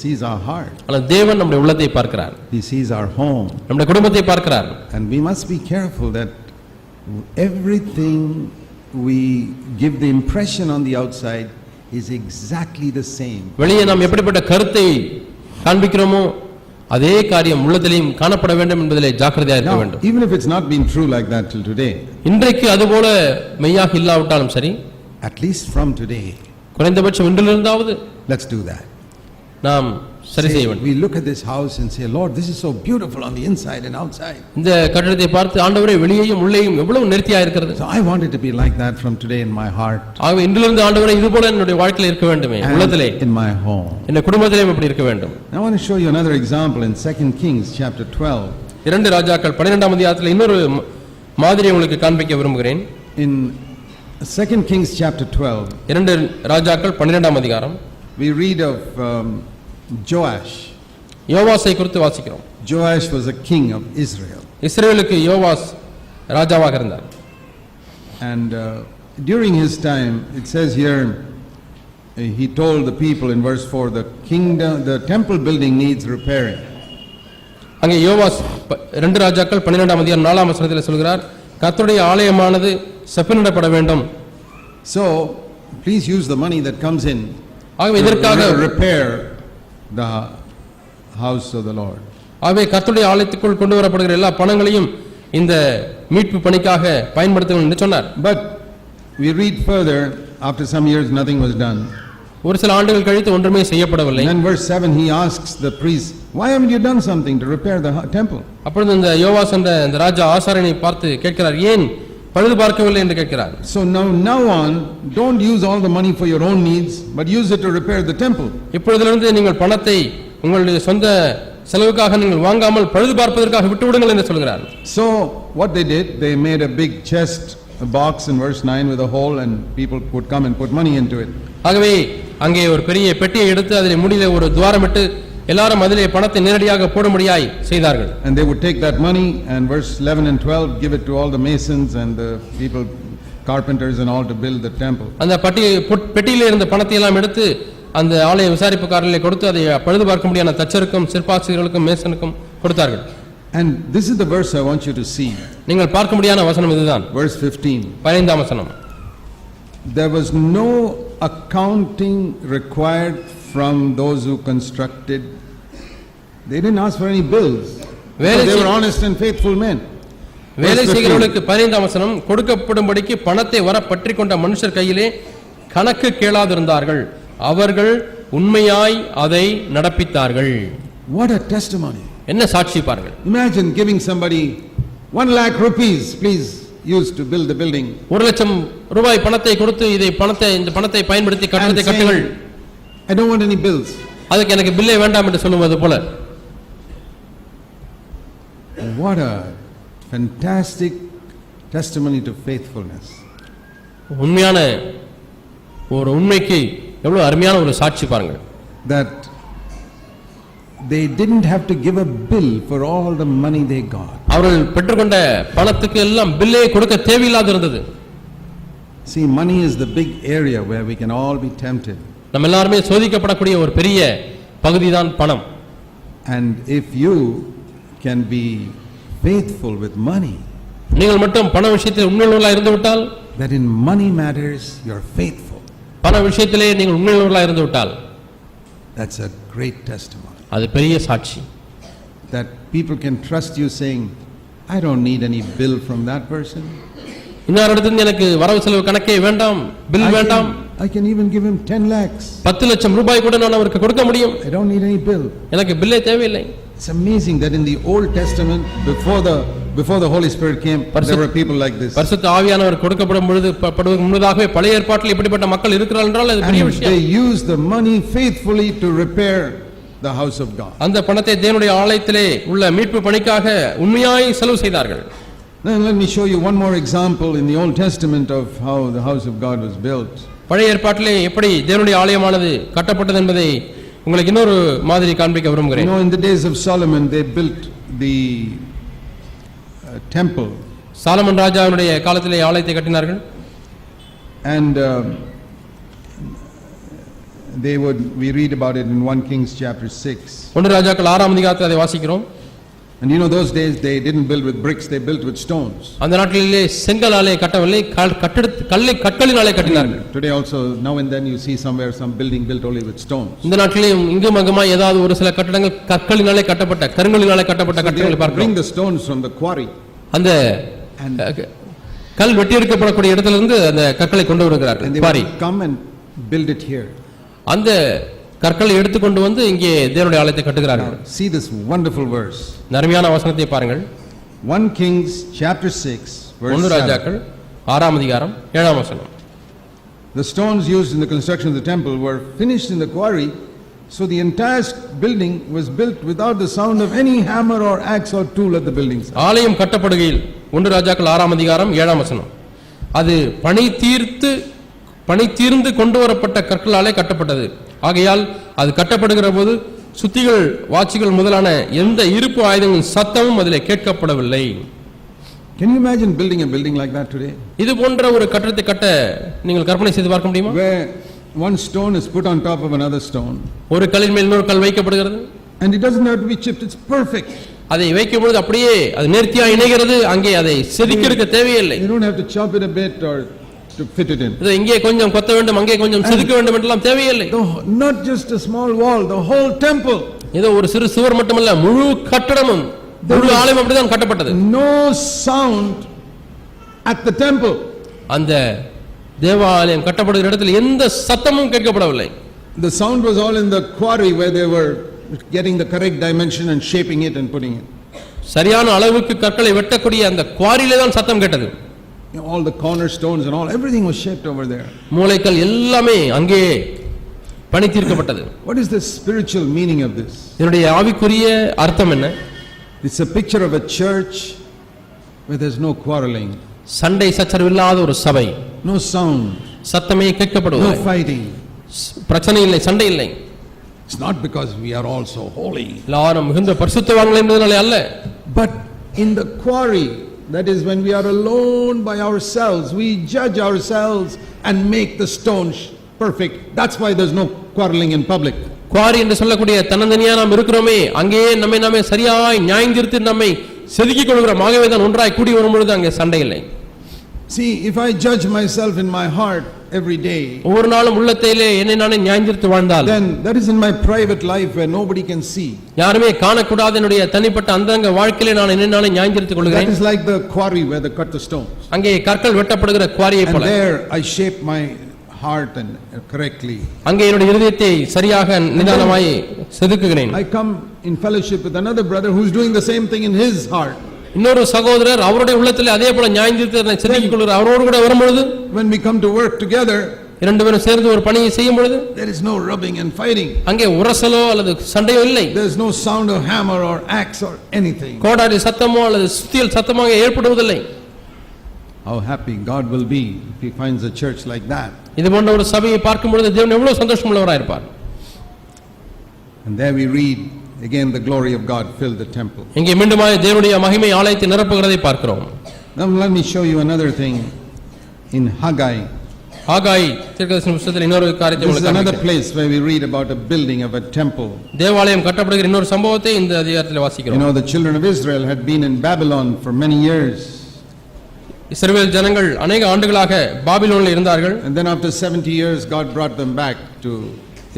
sees our heart, ஆனால் தேவன் நம்முடைய உள்ளத்தை பார்க்கிறார் He sees our home. நம்முடைய குடும்பத்தை பார்க்கிறார் And we must be careful that everything we give the impression on the outside is exactly the same. வெளியே நாம் எப்படிப்பட்ட கருத்தை காண்பிக்கிறோமோ அதே காரியம் உள்ளத்திலையும் காணப்பட வேண்டும் என்பதிலே ஜாக்கிரதையாக இருக்க Now, வேண்டும் even if it's not been true like that till today, இன்றைக்கு அதுபோல மெய்யாக இல்லாவிட்டாலும் சரி at least from today, குறைந்தபட்சம் இன்றிலிருந்தாவது let's do that. நாம் சரி செய்ய Say, வேண்டும் we look at this house and say, Lord, this is so beautiful on the inside and outside. இந்த கட்டடத்தை பார்த்து ஆண்டவரே வெளியேயும் உள்ளேயும் எவ்வளவு நேர்த்தியா இருக்கிறது So I want it to be like that from today in my heart ஆகவே இன்றிலிருந்து ஆண்டவரே இது போல என்னுடைய வாழ்க்கையில் இருக்க வேண்டுமே and உள்ளத்திலே in my home. என் குடும்பத்திலேயும் இப்படி இருக்க வேண்டும் I want to show you another example in 2 Kings chapter 12. இரண்டு ராஜாக்கள் பன்னிரெண்டாம் அதிகாரத்தில் இன்னொரு ம- மாதிரி உங்களுக்கு காண்பிக்க விரும்புகிறேன் In 2 Kings chapter 12, இரண்டு ராஜாக்கள் பன்னிரெண்டாம் அதிகாரம் we read of um, Joash. யோவாசை குறித்து வாசிக்கிறோம் Joash was a king of Israel. இஸ்ரேலுக்கு யோவாஸ் ராஜாவாக இருந்தார் And uh, during his time, it says here, uh, he told the people in verse 4, the kingdom, the temple building needs repairing. அங்கே யோவாஸ் இரண்டு ராஜாக்கள் பன்னிரெண்டாம் அதிகாரம் நாலாம் வசனத்தில் சொல்கிறார் கர்த்தருடைய ஆலயமானது செப்பனிடப்பட வேண்டும் So, please use the money that comes in ஆகவே இதற்காக repair the house of the Lord. ஆகவே கர்த்தருடைய ஆலயத்துக்குள் கொண்டு வரப்படுகிற எல்லா பணங்களையும் இந்த மீட்பு பணிக்காக பயன்படுத்துங்கள் என்று சொன்னார் But we read further, after some years, nothing was done. ஒரு சில ஆண்டுகள் கழித்து ஒன்றுமே செய்யப்படவில்லை And verse 7, he asks the priest, Why haven't you done something to repair the hu- temple? அப்பொழுது இந்த யோவாஸ் என்ற இந்த ராஜா ஆசாரியனை பார்த்து கேட்கிறார் ஏன் பழுது பார்க்கவில்லை என்று கேட்கிறார் So now, now on, don't use all the money for your own needs, but use it to repair the temple. இப்பொழுதிலிருந்து நீங்கள் பணத்தை உங்களுடைய சொந்த செலவுக்காக நீங்கள் வாங்காமல் பழுது பார்ப்பதற்காக விட்டு விடுங்கள் என்று சொல்கிறார் So what they did, they made a big chest, a box in verse 9 with a hole, and people would come and put money into it. ஆகவே அங்கே ஒரு பெரிய பெட்டியை எடுத்து அதில் முடியில ஒரு துவாரமிட்டு எல்லாரும் அதிலே பணத்தை நேரடியாக போடும்படியாய் செய்தார்கள் And they would take that money and verse 11 and 12, give it to all the masons and the people, carpenters and all to build the temple. அந்த பட்டி பொட்- பெட்டியிலே இருந்த பணத்தை எல்லாம் எடுத்து அந்த ஆலய விசாரிப்புக்காரர்களை கொடுத்து அதை பழுது பார்க்க முடியாத தச்சருக்கும் சிற்பாசிரியர்களுக்கும் மேசனுக்கும் கொடுத்தார்கள் And this is the verse I want you to see, நீங்கள் பார்க்க முடியாத வசனம் இதுதான் verse 15. பதினைந்தாம் வசனம் There was no accounting required from those who constructed. They didn't ask for any bills. Because They were honest and faithful men. வேலை Verse 15. செய்கிறவர்களுக்கு பதினைந்தாம் வசனம் கொடுக்கப்படும்படிக்கு பணத்தை வர பற்றி கொண்ட மனுஷர் கையிலே கணக்கு கேளாதிருந்தார்கள் அவர்கள் உண்மையாய் அதை நடப்பித்தார்கள் What a testimony. என்ன சாட்சி பாருங்கள் Imagine giving somebody one lakh rupees, please use to build the building. ஒரு லட்சம் ரூபாய் பணத்தை கொடுத்து இதை பணத்தை இந்த பணத்தை பயன்படுத்தி And கட்டடத்தை கட்டுங்கள் I don't want any bills. அதுக்கு எனக்கு பில்லே வேண்டாம் என்று சொல்லுவது போல What a fantastic testimony to faithfulness. உண்மையான ஒரு உண்மைக்கு எவ்வளவு அருமையான ஒரு சாட்சி பாருங்கள் That they didn't have to give a bill for all the money they got. அவர்கள் பெற்றுக்கொண்ட பணத்துக்கு எல்லாம் பில்லே கொடுக்க தேவையில்லாது இருந்தது See, money is the big area where we can all be tempted. நம்ம எல்லாருமே சோதிக்கப்படக்கூடிய ஒரு பெரிய பகுதிதான் பணம் And if you can be faithful with money, நீங்கள் மட்டும் பண விஷயத்தில் உண்மையுள்ளவர்களாக இருந்து விட்டால் that in money matters, you're faithful. பண விஷயத்திலே நீங்கள் உண்மையுள்ளவர்களாக இருந்து விட்டால் That's a great testimony. அது பெரிய சாட்சி That people can trust you saying, I don't need any bill from that person. இன்னொரு இடத்துல எனக்கு வரவு செலவு கணக்கே வேண்டாம் பில் வேண்டாம் I can even give him 10 lakhs. பத்து லட்சம் ரூபாய் கூட நான் அவருக்கு கொடுக்க முடியும் I don't need any bill. எனக்கு பில்லே தேவையில்லை It's amazing that in the Old Testament, before the, before the Holy Spirit came, there were people like this. பரிசுத்த ஆவியானவர் கொடுக்கப்படும் பொழுது ப- படுவதற்கு முன்னதாகவே பழைய ஏற்பாட்டில் இப்படிப்பட்ட மக்கள் இருக்கிறார்கள் என்றால் அது பெரிய And விஷயம் they used the money faithfully to repair the house of God. அந்த பணத்தை தேவனுடைய ஆலயத்திலே உள்ள மீட்பு பணிக்காக உண்மையாய் செலவு செய்தார்கள் Then let me show you one more example in the Old Testament of how the house of God was built. பழைய ஏற்பாட்டிலே எப்படி தேவனுடைய ஆலயமானது கட்டப்பட்டது என்பதை உங்களுக்கு இன்னொரு மாதிரி காண்பிக்க You விரும்புகிறேன் know, in the days of Solomon, they built the uh, temple. Solomon ராஜாவினுடைய காலத்திலே ஆலயத்தை கட்டினார்கள் And um, they would, we read about it in 1 Kings chapter 6. ஒன்று ராஜாக்கள் ஆறாம் அதிகாரத்தில் அதை வாசிக்கிறோம் And you know, those days, they didn't build with bricks, they built with stones. அந்த நாட்களிலே செங்கலாலே கட்டவில்லை கல்- கட்டெடுத்து கல்லை கற்களினாலே கட்டினார்கள் Today also, now and then you see somewhere some building built only with stones. இந்த நாட்களிலும் இங்கும் அங்குமா ஏதாவது ஒரு சில கட்டடங்கள் கற்களினாலே கட்டப்பட்ட கருங்களினாலே கட்டப்பட்ட So கட்டடங்களை they பார்க்கிறோம் bring the stones from the quarry. அந்த And- அஹ், கல் வெட்டி எடுக்கப்படக்கூடிய இடத்திலிருந்து அந்த கற்களை கொண்டு And வருகிறார்கள் they Pari would come and build it here. அந்த கற்களை எடுத்துக்கொண்டு வந்து இங்கே தேவனுடைய ஆலயத்தை கட்டுகிறார்கள் see this wonderful verse. இந்த அருமையான வசனத்தை பாருங்கள் 1 Kings chapter 6, verse ஒன்று 7. ராஜாக்கள் ஆறாம் அதிகாரம் ஏழாம் வசனம் The stones used in the construction of the temple were finished in the quarry, so the entire building was built without the sound of any hammer or axe or tool at the building site. ஆலயம் கட்டப்படுகையில் ஒன்று ராஜாக்கள் ஆறாம் அதிகாரம் ஏழாம் வசனம் அது பணி தீர்த்து பணி தீர்ந்து கொண்டு வரப்பட்ட கற்களாலே கட்டப்பட்டது ஆகையால் அது கட்டப்படுகிற போது சுத்திகள் வாட்சிகள் முதலான எந்த இருப்பு ஆயுதங்களின் சத்தமும் அதிலே கேட்கப்படவில்லை. Can you imagine building a building like that today? இது போன்ற ஒரு கட்டடத்தை கட்ட நீங்கள் கற்பனை செய்து பார்க்க முடியுமா? Where one stone is put on top of another stone, ஒரு கல்லின் மேல் இன்னொரு கல் வைக்கப்படுகிறது. And it doesn't have to be chipped, it's perfect. அதை வைக்கும் பொழுது அப்படியே அது நேர்த்தியா இணைகிறது அங்கே அதை செதுக்கெடுக்க தேவையில்லை. You don't have to chop it a bit or to fit it in. இது இங்கே கொஞ்சம் கொத்த வேண்டும் அங்கே கொஞ்சம் செதுக்க வேண்டும் என்றெல்லாம் தேவையில்லை not just a small wall, the whole temple. ஏதோ ஒரு சிறு சுவர் மட்டுமல்ல முழு கட்டடமும் முழு ஆலயம் அப்படிதான் கட்டப்பட்டது No sound at the temple. அந்த தேவாலயம் கட்டப்படுகிற இடத்தில் எந்த சத்தமும் கேட்கப்படவில்லை The sound was all in the quarry where they were getting the correct dimension and shaping it and putting it. சரியான அளவுக்கு கற்களை வெட்டக்கூடிய அந்த குவாரியிலே தான் சத்தம் கேட்டது all the cornerstones and all, everything was shaped over there. மூளைக்கல் எல்லாமே அங்கே பணி தீர்க்கப்பட்டது What is the spiritual meaning of this? இதனுடைய ஆவிக்குரிய அர்த்தம் என்ன It's a picture of a church where there's no quarreling, சண்டை சச்சரவு இல்லாத ஒரு சபை no sound, சத்தமே no கேட்கப்படுவதில்லை fighting. பிரச்சனை இல்லை சண்டை இல்லை It's not because we are all so holy, எல்லாரும் மிகுந்த பரிசுத்தவான்கள் என்பதனாலே அல்ல but in the quarry, that is when we are alone by ourselves, we judge ourselves and make the stone perfect. That's why there's no quarreling in public. Quarry என்று சொல்லக்கூடிய தன்னந்தனியா நாம் இருக்கிறோமே அங்கேயே நம்மை நாமே சரியாய் நியாயந்திருத்து நம்மை செதுக்கிக் கொள்கிறோம் ஆகவே தான் ஒன்றாய் கூடி வரும் பொழுது அங்கே சண்டை இல்லை See, if I judge myself in my heart every day, ஒவ்வொரு நாளும் உள்ளத்திலே என்னை நானே நியாயந்திருத்து வாழ்ந்தால் then that is in my private life where nobody can see. யாருமே காணக்கூடாத என்னுடைய தனிப்பட்ட அந்தங்க வாழ்க்கையிலே நான் என்னை நானே நியாயந்திருத்துக் That கொள்கிறேன் is like the quarry where they cut the stones. அங்கே கற்கள் வெட்டப்படுகிற குவாரியை And போல there I shape my heart and uh, correctly. அங்கே என்னுடைய இருதயத்தை சரியாக நிதானமாய் செதுக்குகிறேன் I come in fellowship with another brother who's doing the same thing in his heart. இன்னொரு சகோதரர் அவருடைய உள்ளத்திலே அதே போல நியாயந்திருத்து என்னை செதுக்கிக் கொள்கிறார் அவரோடு கூட வரும்பொழுது When we come to work together, இரண்டு பேரும் சேர்ந்து ஒரு பணியை செய்யும் பொழுது there is no rubbing and fighting. அங்கே உரசலோ அல்லது சண்டையோ இல்லை There's no sound of hammer or axe or anything. கோடாரி சத்தமோ அல்லது சுத்தியல் சத்தமோ ஏற்படுவதில்லை How happy God will be if He finds a church like that. இது போன்ற ஒரு சபையை பார்க்கும் பொழுது தேவன் எவ்வளவு சந்தோஷம் உள்ளவராக இருப்பார் And there we read, again, the glory of God filled the temple. இங்கே மீண்டுமாய் தேவனுடைய மகிமை ஆலயத்தை நிரப்புகிறதை பார்க்கிறோம் Now let me show you another thing in Haggai. ஆகாய் தீர்க்கதரிசன புத்தகத்தில் இன்னொரு காரியத்தை உங்களுக்கு another place where we read about a building of a temple. தேவாலயம் கட்டப்படுகிற இன்னொரு சம்பவத்தை இந்த அதிகாரத்தில் You வாசிக்கிறோம் know, the children of Israel had been in Babylon for many years. இஸ்ரவேல் ஜனங்கள் அநேக ஆண்டுகளாக பாபிலோனில் இருந்தார்கள் And then after 70 years, God brought them back to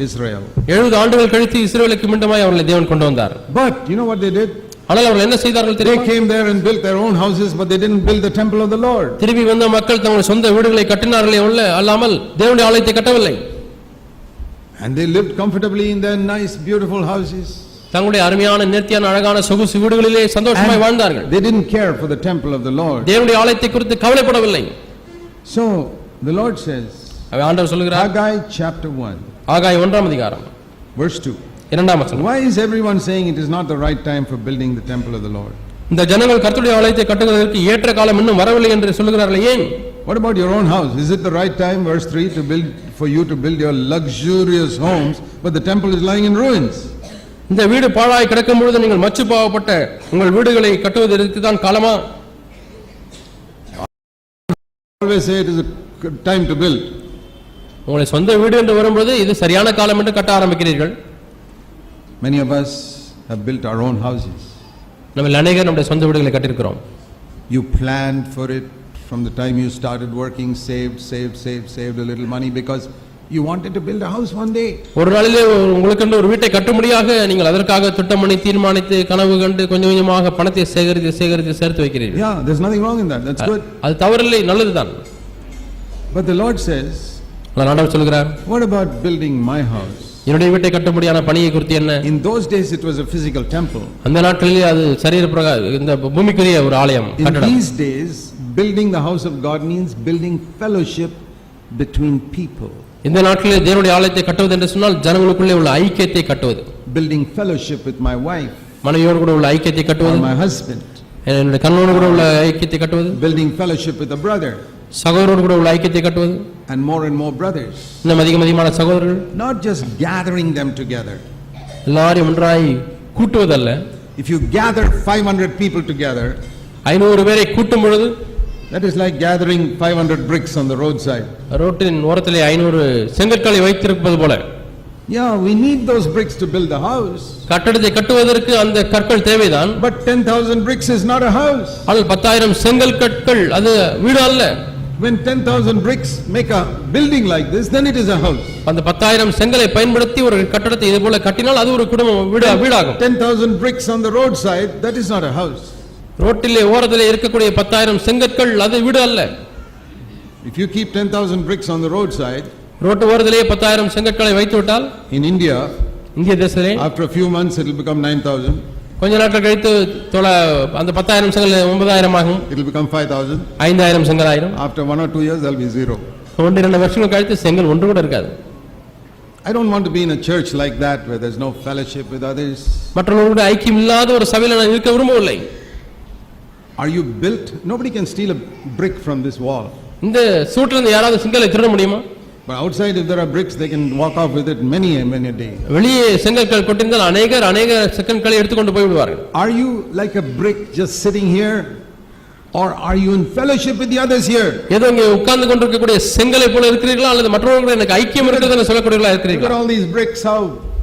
Israel. எழுபது ஆண்டுகள் கழித்து இஸ்ரவேலுக்கு மீண்டுமாய் அவர்களை தேவன் கொண்டு வந்தார் But you know what they did? ஆனால் அவர்கள் என்ன செய்தார்கள் They தெரியுமா came there and built their own houses, but they didn't build the temple of the Lord. திரும்பி வந்த மக்கள் தங்களுடைய சொந்த வீடுகளை கட்டினார்களே உள்ள அல்லாமல் தேவனுடைய ஆலயத்தை கட்டவில்லை And they lived comfortably in their nice, beautiful houses. தங்களுடைய அருமையான நேர்த்தியான அழகான சொகுசு வீடுகளிலே சந்தோஷமாய் வாழ்ந்தார்கள் They didn't care for the temple of the Lord. தேவனுடைய ஆலயத்தை குறித்து கவலைப்படவில்லை So the Lord says, அவை ஆண்டவர் சொல்லுகிறார் Haggai chapter 1, ஆகாய் ஒன்றாம் அதிகாரம் verse 2. இரண்டாம் வசனம் Why is everyone saying it is not the right time for building the temple of the Lord? இந்த ஜனங்கள் கர்த்தருடைய ஆலயத்தை கட்டுவதற்கு ஏற்ற காலம் இன்னும் வரவில்லை என்று சொல்லுகிறார்கள் ஏன் What about your own house? Is it the right time, verse 3, to build, for you to build your luxurious homes, but the temple is lying in ruins? இந்த வீடு பாழாய் கிடக்கும் பொழுது நீங்கள் மச்சு பாவப்பட்ட உங்கள் வீடுகளை கட்டுவதற்கு தான் காலமா Always say it is a good time to build. உங்களை சொந்த வீடு என்று வரும்போது இது சரியான காலம் என்று கட்ட ஆரம்பிக்கிறீர்கள் Many of us have built our own houses. நம்ம அநேகர் நம்முடைய சொந்த வீடுகளை கட்டியிருக்கிறோம் You planned for it from the time you started working, saved, saved, saved, saved a little money because you wanted to build a house one day. ஒரு நாளிலே ஒரு- உங்களுக்கென்று ஒரு வீட்டை கட்டும்படியாக நீங்கள் அதற்காக திட்டம் பண்ணி தீர்மானித்து கனவு கண்டு கொஞ்சம் கொஞ்சமாக பணத்தை சேகரித்து சேகரித்து சேர்த்து வைக்கிறீர்கள் Yeah, there's nothing wrong in that. That's good. அது தவறில்லை நல்லதுதான் But the Lord says, ஆனால் ஆண்டவர் சொல்கிறார் What about building my house? என்னுடைய வீட்டை கட்டும்படியான பணியை குறித்து என்ன In those days, it was a physical temple. அந்த நாட்களிலே அது சரீர பிரகார இந்த பூமிக்குரிய ஒரு ஆலயம் In these days, building the house of God means building fellowship between people, இந்த நாட்களிலே தேவனுடைய ஆலயத்தை கட்டுவது என்று சொன்னால் ஜனங்களுக்குள்ளே உள்ள ஐக்கியத்தை கட்டுவது building fellowship with my wife மனைவியோடு கூட உள்ள ஐக்கியத்தை கட்டுவது my husband, என்னுடைய கண்ணோடு கூட உள்ள ஐக்கியத்தை கட்டுவது building fellowship with a brother சகோதரோடு கூட உள்ள ஐக்கியத்தை கட்டுவது and more and more brothers. இன்னும் அதிகம் அதிகமான சகோதரர்கள் Not just gathering them together. எல்லாரையும் ஒன்றாய் கூட்டுவதல்ல If you gather 500 people together, ஐநூறு பேரை கூட்டும் பொழுது that is like gathering 500 bricks on the roadside. ரோட்டின் ஓரத்திலே ஐநூறு செங்கற்களை வைத்திருப்பது போல Yeah, we need those bricks to build the house. கட்டடத்தை கட்டுவதற்கு அந்த கற்கள் தேவைதான் But 10,000 bricks is not a house. ஆனால் பத்தாயிரம் செங்கல் கற்கள் அது வீடு அல்ல When 10,000 bricks make a building like this, then it is a house. அந்த பத்தாயிரம் செங்கலை பயன்படுத்தி ஒரு கட்டடத்தை இது போல கட்டினால் அது ஒரு குடும்பம் வீடு வீடாகும் 10,000 bricks on the roadside, that is not a house. ரோட்டிலே ஓரத்திலே இருக்கக்கூடிய பத்தாயிரம் செங்கற்கள் அது வீடு அல்ல If you keep 10,000 bricks on the roadside, road ஓரத்திலே பத்தாயிரம் செங்கற்களை வைத்து விட்டால் in India, இந்திய தேசத்திலே after a few months, it will become 9,000, கொஞ்ச நாட்கள் கழித்து தொலை அந்த பத்தாயிரம் செங்கல் ஒன்பதாயிரம் ஆகும் become 5,000. ஐந்தாயிரம் செங்கல் ஆயிரம் or two years, there will be zero. ஒன்று இரண்டு வருஷங்கள் கழித்து செங்கல் ஒன்று கூட இருக்காது I don't want to be in a church like that where there's no fellowship with others. மற்றவர்களுடைய ஐக்கியம் இல்லாத ஒரு சபையில் நான் இருக்க விரும்பவில்லை Are you built? Nobody can steal a brick from this wall. இந்த சூட்டில் இருந்து யாராவது செங்கலை திருட முடியுமா But outside, if there are bricks, they can walk off with it many, many a day. வெளியே செங்கற்கள் கொட்டிருந்தால் அநேகர் அநேக செங்கற்களை எடுத்துக்கொண்டு போய் விடுவார்கள் Are you like a brick just sitting here? Or are you in fellowship with the others here? ஏதோ இங்கே உட்கார்ந்து கொண்டிருக்கக்கூடிய செங்கலை போல இருக்கிறீர்களா அல்லது மற்றவர்கள் எனக்கு ஐக்கியம் இருக்கிறது என்று சொல்லக்கூடியவர்களா Look at இருக்கிறீர்களா all these bricks, how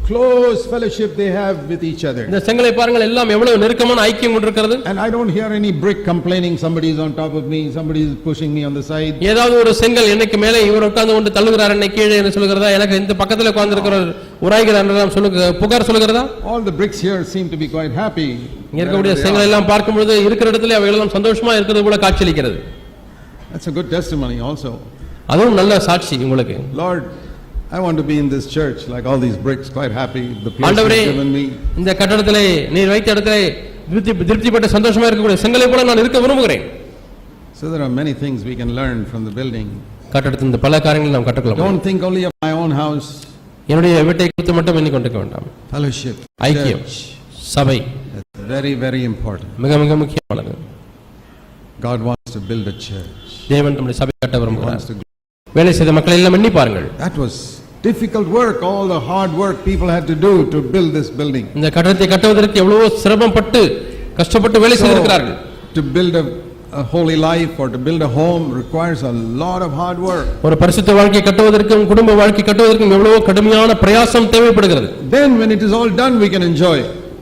close fellowship they have with each other. இந்த செங்கலை பாருங்கள் எல்லாம் எவ்வளவு நெருக்கமான ஐக்கியம் கொண்டிருக்கிறது And I don't hear any brick complaining, somebody is on top of me, somebody is pushing me on the side. ஏதாவது ஒரு செங்கல் எனக்கு மேலே இவர் உட்கார்ந்து கொண்டு தள்ளுகிறார் என்னை கீழே என்று சொல்லுகிறதா எனக்கு இந்த பக்கத்தில் உட்கார்ந்து இருக்கிறவர் உராய்கிறார் என்றெல்லாம் சொல்லுங்க புகார் சொல்லுகிறதா All the bricks here seem to be quite happy. இங்க இருக்கக்கூடிய wherever they செங்கல் are. எல்லாம் பார்க்கும் பொழுது இருக்கிற இடத்துல அவைகள் எல்லாம் சந்தோஷமா இருக்கிறது போல காட்சியளிக்கிறது That's a good testimony also. அதுவும் நல்ல சாட்சி உங்களுக்கு Lord, I want to be in this church like all these bricks, quite happy, the place ஆண்டவரே you've given me. இந்த கட்டடத்திலே நீர் வைத்த இடத்திலே திருப்தி திருப்திப்பட்ட சந்தோஷமா இருக்கக்கூடிய செங்கலை போல நான் இருக்க விரும்புகிறேன் So there are many things we can learn from the building. கட்டடத்தின் இந்த பல காரியங்களை நாம் கற்றுக்கலாம் Don't think only of my own house. என்னுடைய வீட்டை குறித்து மட்டும் எண்ணிக்கொண்டிருக்க வேண்டாம் Fellowship, ஐக்கியம் church, சபை that's very, very important. மிக மிக முக்கியமானது God wants to build a church. தேவன் நம்முடைய சபை கட்ட He விரும்புகிறார் wants to. வேலை செய்த மக்களை எல்லாம் எண்ணி பாருங்கள் That was difficult work, all the hard work people had to do to build this building. இந்த கட்டடத்தை கட்டுவதற்கு எவ்வளவோ சிரமப்பட்டு கஷ்டப்பட்டு வேலை செய்திருக்கிறார்கள் To build a, a holy life or to build a home requires a lot of hard work. ஒரு பரிசுத்த வாழ்க்கை கட்டுவதற்கும் குடும்ப வாழ்க்கை கட்டுவதற்கும் எவ்வளவோ கடுமையான பிரயாசம் தேவைப்படுகிறது Then when it is all done, we can enjoy.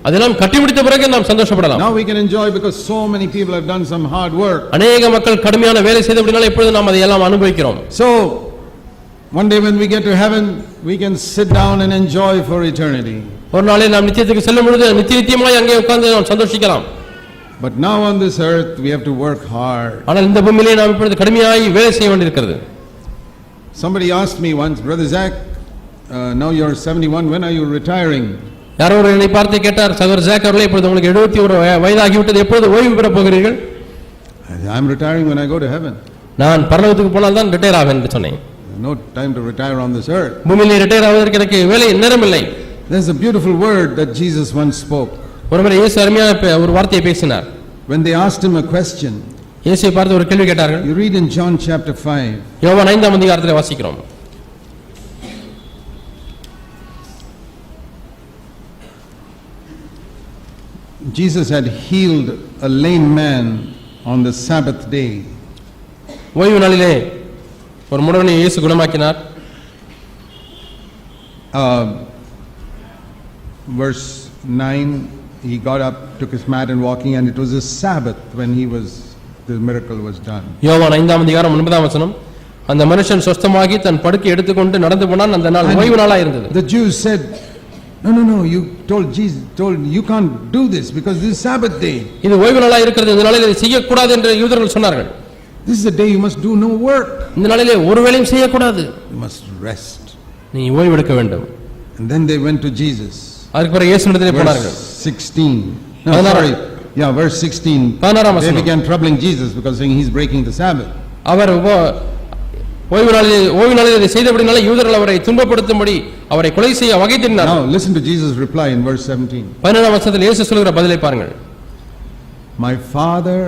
அதெல்லாம் கட்டி முடித்த பிறகு நாம் சந்தோஷப்படலாம் Now we can enjoy because so many people have done some hard work. அநேக மக்கள் கடுமையான வேலை செய்தபடினால இப்பொழுது நாம் அதையெல்லாம் அனுபவிக்கிறோம் So, one day when we get to heaven, we can sit down and enjoy for eternity. ஒரு நாளில் நாம் நித்தியத்துக்கு செல்லும் பொழுது நித்திய நித்தியமாய் அங்கே உட்கார்ந்து நாம் சந்தோஷிக்கலாம் But now on this earth, we have to work hard. ஆனால் இந்த பூமியிலே நாம் இப்பொழுது கடுமையாய் வேலை செய்ய வேண்டியிருக்கிறது Somebody asked me once, Brother Zach, uh, now you're 71, when are you retiring? யாரோ ஒரு என்னை பார்த்து கேட்டார் சகோதரர் ஜாக் அவர்களே இப்பொழுது உங்களுக்கு எழுபத்தி ஒரு வயதாகி விட்டது எப்பொழுது ஓய்வு பெற போகிறீர்கள் I said, I'm retiring when I go to heaven. நான் பரலோகத்துக்கு போனால் தான் ரிட்டையர் ஆவேன் என்று சொன்னேன் There's no time to retire on this earth. பூமியிலே ரிட்டையர் ஆவதற்கு எனக்கு வேலை நேரமில்லை There's a beautiful word that Jesus once spoke. ஒரு முறை இயேசு அருமையான பே- ஒரு வார்த்தையை பேசினார் When they asked him a question, இயேசுவை பார்த்து ஒரு கேள்வி கேட்டார்கள் you read in John chapter 5, யோவான் ஐந்தாம் அதிகாரத்தில் வாசிக்கிறோம் Jesus had healed a lame man on the Sabbath day. ஓய்வு நாளிலே ஒரு முடவனை இயேசு குணமாக்கினார் uh, verse 9, he got up, took his mat and walking, and it was a Sabbath when he was, the miracle was done. யோவான் ஐந்தாம் அதிகாரம் ஒன்பதாம் வசனம் அந்த மனுஷன் சொஸ்தமாகி தன் படுக்கை எடுத்துக்கொண்டு நடந்து போனான் அந்த நாள் ஓய்வு நாளா இருந்தது The Jews said, No, no, no, you told Jesus, told, you can't do this because this is Sabbath day. இது ஓய்வு நாளா இருக்கிறது இந்த நாளில் இதை செய்யக்கூடாது என்று யூதர்கள் சொன்னார்கள் This is a day you must do no work. இந்த நாளிலே ஒரு வேளையும் செய்யக்கூடாது You must rest. நீ ஓய்வெடுக்க வேண்டும் And then they went to Jesus. அதுக்கு பிறகு இயேசு இடத்திலே போனார்கள் Verse 16. No, பதினாறாம். sorry. Yeah, verse 16. பதினாறாம் They வசனம். began troubling Jesus because saying he's breaking the Sabbath. அவர் உப- ஓய்வு நாளில் ஓய்வு நாளில் இதை செய்தபடினால யூதர்கள் அவரை துன்பப்படுத்தும்படி அவரை கொலை செய்ய வகை தேடினார் Now listen to Jesus' reply in verse 17. பதினேழாம் வருஷத்தில் இயேசு சொல்கிற பதிலை பாருங்கள் My Father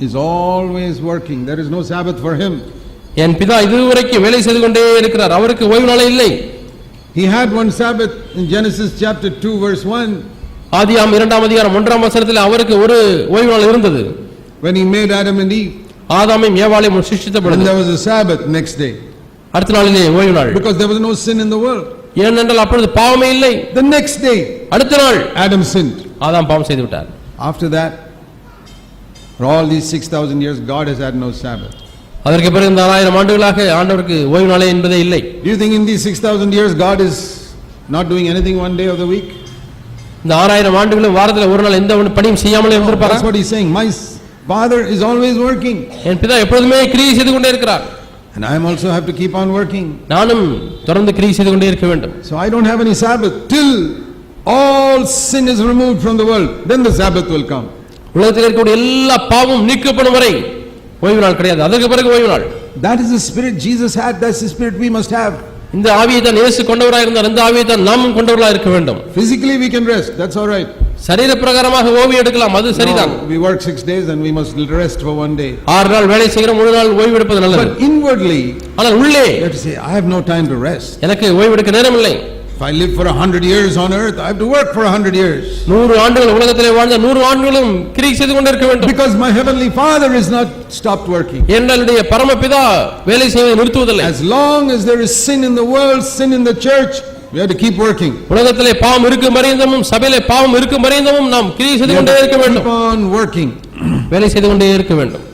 is always working. There is no Sabbath for him. என் பிதா இதுவரைக்கும் வேலை செய்து கொண்டே இருக்கிறார் அவருக்கு ஓய்வு நாளே இல்லை He had one Sabbath in Genesis chapter 2 verse 1 ஆதியாம் இரண்டாம் அதிகாரம் ஒன்றாம் வசனத்தில் அவருக்கு ஒரு ஓய்வு நாள் இருந்தது when he made Adam and Eve. ஆதாமையும் ஏவாளையும் சிருஷ்டித்த And பொழுது there was a Sabbath next day அடுத்த நாளிலே ஓய்வு நாள் because there was no sin in the world. ஏனென்றால் அப்பொழுது பாவமே இல்லை The next day அடுத்த நாள் Adam sinned. ஆதாம் பாவம் செய்து விட்டார் After that, for all these 6,000 years, God has had no Sabbath. அதற்கு பிறகு இந்த ஆயிரம் ஆண்டுகளாக ஆண்டவருக்கு ஓய்வு நாளே என்பதே இல்லை Do you think in these 6,000 years, God is not doing anything one day of the week? இந்த ஆறாயிரம் ஆண்டுகளும் வாரத்தில் ஒரு நாள் எந்த ஒரு பணியும் செய்யாமல் இருந்திருப்பாரா That's what he's saying. My s- Father is always working, என் பிதா எப்பொழுதுமே கிரியை செய்து கொண்டே இருக்கிறார் and I also have to keep on working. நானும் தொடர்ந்து கிரியை செய்து கொண்டே இருக்க வேண்டும் So I don't have any Sabbath till all sin is removed from the world. Then the Sabbath will come. உலகத்தில் இருக்கக்கூடிய எல்லா பாவமும் நீக்கப்படும் வரை ஓய்வு நாள் கிடையாது அதற்கு பிறகு ஓய்வு நாள் That is the spirit Jesus had. That's the spirit we must have. இந்த ஆவியை தான் இயேசு கொண்டவராக இருந்தார் இந்த ஆவியை தான் நாமும் கொண்டவர்களாக இருக்க வேண்டும் Physically, we can rest. That's all right. சரீர பிரகாரமாக ஓய்வு எடுக்கலாம் அது சரிதான் we work six days and we must rest for one day. ஆறு நாள் வேலை செய்கிற மூணு நாள் ஓய்வு எடுப்பது நல்லது But inwardly, ஆனால் உள்ளே you have to say, I have no time to rest. எனக்கு ஓய்வு எடுக்க நேரம் இல்லை If I live for a hundred years on earth, I have to work for a hundred years. நூறு ஆண்டுகள் உலகத்திலே வாழ்ந்த நூறு ஆண்டுகளும் கிரியை செய்து கொண்டே இருக்க வேண்டும் Because my heavenly Father is not stopped working. என்னுடைய பரமபிதா வேலை செய்வதை நிறுத்துவதில்லை As long as there is sin in the world, sin in the church, we have to keep working. உலகத்திலே பாவம் இருக்கும் பரியந்தமும் சபையிலே பாவம் இருக்கும் பரியந்தமும் நாம் கிரியை செய்து கொண்டே இருக்க வேண்டும் Keep on working. வேலை செய்து கொண்டே இருக்க வேண்டும்